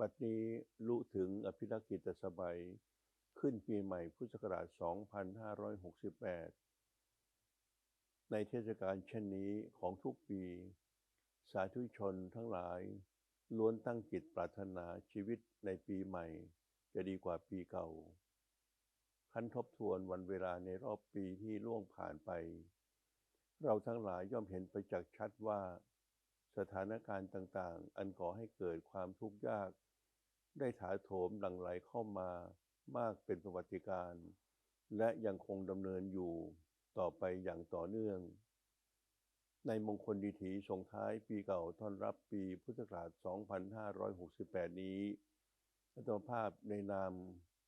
บัดนี้ลุถึงอภิรักิตสมัยขึ้นปีใหม่พุทธศักราช 2568 ในเทศกาลเช่นนี้ของทุกปี สาธุชนทั้งหลาย ล้วนตั้งจิตปรารถนาชีวิตในปีใหม่ จะดีกว่าปีเก่าคันทบทวนวันเวลาในรอบปีที่ล่วงผ่านไป เราทั้งหลายย่อมเห็นไปจักชัดว่า สถานการณ์ต่างๆ อันก่อให้เกิดความทุกข์ยาก ได้ถาโถมหลั่งไหลเข้ามามากเป็นประวัติการณ์และยังคงดำเนินอยู่ต่อไปอย่างต่อเนื่อง ในมงคลดีถีส่งท้ายปีเก่าต้อนรับปีพุทธศักราช 2568 นี้อัตมภาพในนาม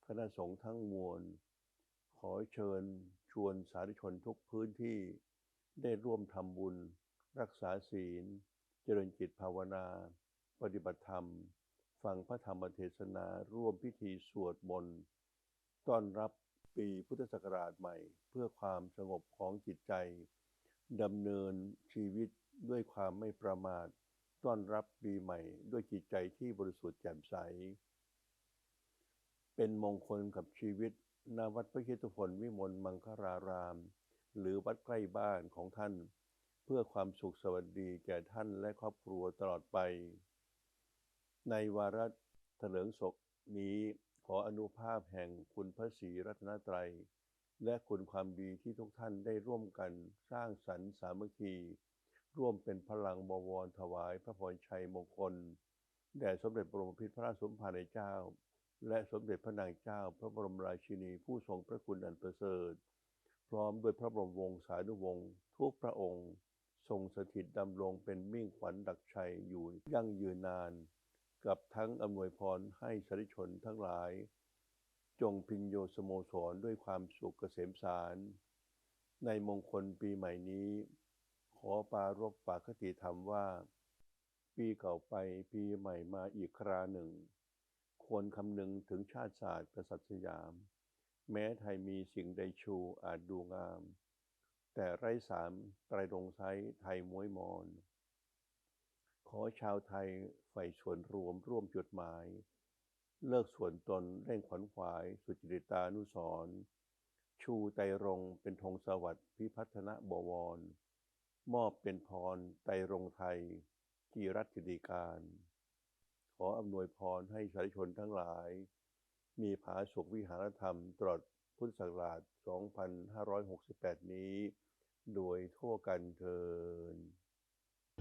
คณะสงฆ์ทั้งมวล ขอเชิญชวนสาธุชนทุกพื้นที่ได้ร่วมทำบุญ รักษาศีล เจริญจิตภาวนา ปฏิบัติธรรม ฟังพระธรรมเทศนาร่วมพิธีสวดมนต์ต้อนรับปีพุทธศักราชใหม่ เพื่อความสงบของจิตใจดำเนินชีวิตด้วยความไม่ประมาท ต้อนรับปีใหม่ด้วยจิตใจที่บริสุทธิ์แจ่มใส เป็นมงคลกับชีวิตณวัดพระคิตุพนวิมลมังคาราราม หรือวัดใกล้บ้านของท่าน เพื่อความสุขสวัสดีแก่ท่านและครอบครัวตลอดไป ในวาระเถลิงศกนี้ขออนุภาพแห่งคุณพระศรีรัตนตรัย และคุณความดีที่ทุกท่านได้ร่วมกันสร้างสรรค์สามัคคี ร่วมเป็นพลังบวรถวายพระพรชัยมงคล แด่สมเด็จบรมพิตรพระราชสมภารเจ้า และสมเด็จพระนางเจ้าพระบรมราชินีผู้ทรงพระคุณอันประเสริฐ พร้อมด้วยพระบรมวงศานุวงศ์ทุกพระองค์ ทรงสถิตดำรงเป็นมิ่งขวัญดักชัยอยู่ยั่งยืนนาน กับทั้งอำนวยพรให้สาธุชนทั้งหลาย จงพินโยสโมสรด้วยความสุขเกษมสาร ในมงคลปีใหม่นี้ ขอปารบปากคติธรรมว่า ปีเก่าไปปีใหม่มาอีกคราหนึ่ง ควรคำนึงถึงชาติศาสตร์กษัตริย์สยาม แม้ไทยมีสิ่งใดชูอาจดูงาม แต่ไร้สามไตรรงไซไทยม้วยมอน ขอชาวไทยใฝ่ส่วนรวมร่วมจุดหมาย เลิกส่วนตนเร่งขวัญขวาย สุจริตานุสรณ์ชูไตรงเป็นธงสวัสดิ์พิพัฒนบวร มอบเป็นพรไตรงไทยกีรัติดีการ ขออำนวยพรให้สาธชนทั้งหลาย มีผาสุขวิหารธรรมตลอดพุทธศักราช 2568 นี้ โดยทั่วกันเทิน